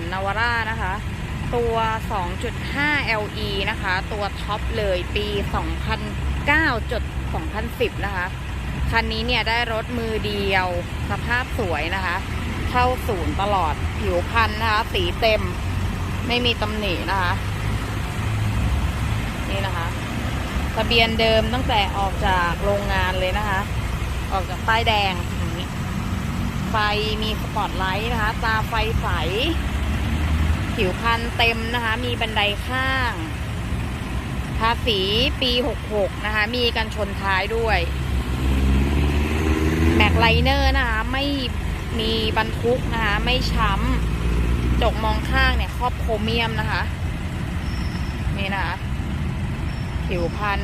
นนาวาร่านะคะ ตัว 2.5 LE นะคะ ตัวท็อปเลยปี 2009จด2010 นะคะ คันนี้เนี่ยได้รถมือเดียว สภาพสวยนะคะ เข้าศูนย์ตลอดผิวพันธ์นะคะ สีเต็มไม่มีตำหนินะคะ นี่นะคะ ทะเบียนเดิมตั้งแต่ออกจากโรงงานเลยนะคะ ออกจากป้ายแดงไฟมีสปอตไลท์นะคะ ตาไฟใส ผิวพันเต็มนะคะ มีบันไดข้าง ภาษีปี66นะคะ มีกันชนท้ายด้วย แม็กไลเนอร์นะคะ ไม่มีบรรทุกนะคะ ไม่ช้ำจกมองข้างเนี่ยครอบโครเมียมนะคะ นี่นะคะผิวพัน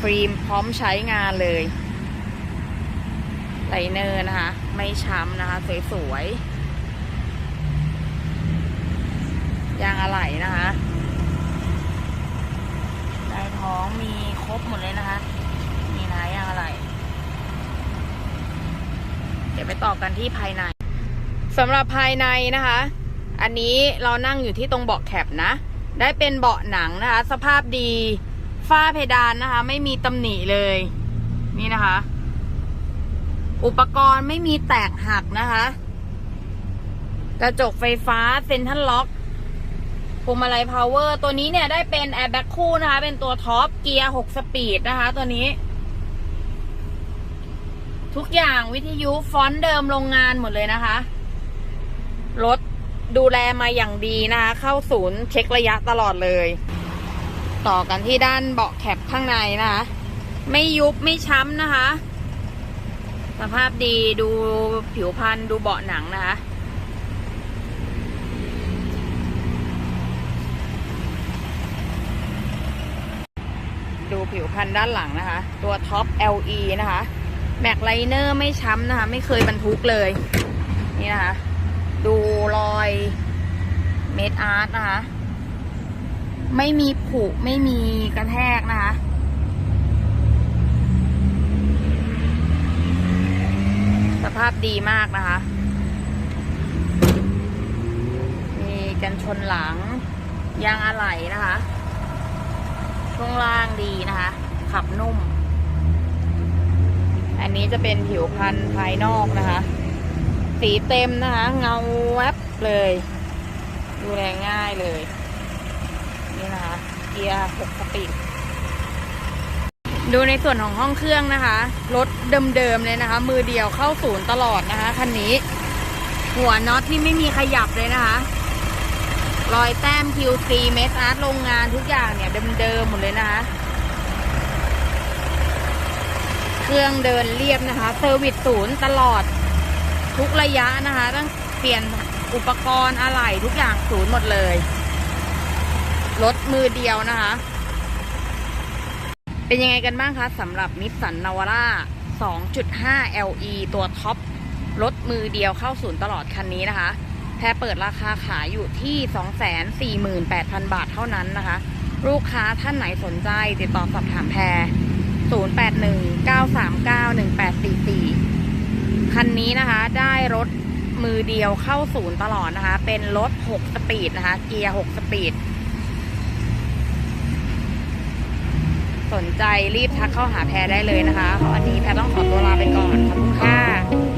ฟิล์มพร้อมใช้งานเลยไลเนอร์นะคะ ไม่ช้ำนะคะ สวยๆ ยางอะไหล่นะคะลายท้องมีครบหมดเลยนะคะ นี่นะยางอะไหล่เดี๋ยวไปต่อกันที่ภายในสำหรับภายในนะคะ อันนี้เรานั่งอยู่ที่ตรงเบาะแคปนะ ได้เป็นเบาะหนังนะคะ สภาพดีฝ้าเพดานนะคะ ไม่มีตำหนิเลย นี่นะคะ อุปกรณ์ไม่มีแตกหักนะคะ กระจกไฟฟ้าเซ็นทรัลล็อก วงมาลัยพาวเวอร์ตัวนี้เนี่ยได้เป็นแอร์แบ็กคู่นะคะ เป็นตัวท็อปเกียร์6สปีดนะคะ ตัวนี้ ทุกอย่างวิทยุฟอนต์เดิมโรงงานหมดเลยนะคะ รถดูแลมาอย่างดีนะคะ เข้าศูนย์เช็คระยะตลอดเลย ต่อกันที่ด้านเบาะแคปข้างในนะคะ ไม่ยุบไม่ช้ำนะคะ สภาพดีดูผิวพรรณดูเบาะหนังนะคะ ผิวพรรณด้านหลังนะคะ ตัวท็อป LE นะคะแม็กไลเนอร์ไม่ช้ำนะคะ ไม่เคยบรรทุกเลย นี่นะคะ ดูรอยเมดอาร์ตนะคะ ไม่มีผุไม่มีกระแทกนะคะสภาพดีมากนะคะ มีกันชนหลังยางอะไหล่นะคะ ช่วงล่างดีนะคะ ขับนุ่ม อันนี้จะเป็นผิวพันธุ์ภายนอกนะคะ สีเต็มนะคะ เงาแวบเลย ดูแลง่ายเลย นี่นะคะ เกียร์6สปีดดูในส่วนของห้องเครื่องนะคะ รถเดิมๆเลยนะคะ มือเดียวเข้าศูนย์ตลอดนะคะคันนี้ หัวน็อตที่ไม่มีขยับเลยนะคะ รอยแต้ม QC เมสอาร์ตโรงงานทุกอย่างเนี่ยเดิมๆหมดเลยนะคะ เครื่องเดินเรียบนะคะเซอร์วิสศูนย์ตลอดทุกระยะนะคะต้องเปลี่ยนอุปกรณ์อะไหล่ทุกอย่างศูนย์หมดเลยรถมือเดียวนะคะ เป็นยังไงกันบ้างคะสำหรับนิสสันนาวาร่า 2.5 LE ตัวท็อปรถมือเดียวเข้าศูนย์ตลอดคันนี้นะคะ แพรเปิดราคาขายอยู่ที่ 248,000 บาทเท่านั้นนะคะ ลูกค้าท่านไหนสนใจติดต่อสอบถามแพร0819391844 คันนี้นะคะได้รถมือเดียวเข้าศูนย์ตลอดนะคะ เป็นรถ 6 สปีดนะคะ เกียร์ 6 สปีด สนใจรีบทักเข้าหาแพรได้เลยนะคะ วันนี้แพรต้องขอตัวลาไปก่อนขอบคุณค่ะ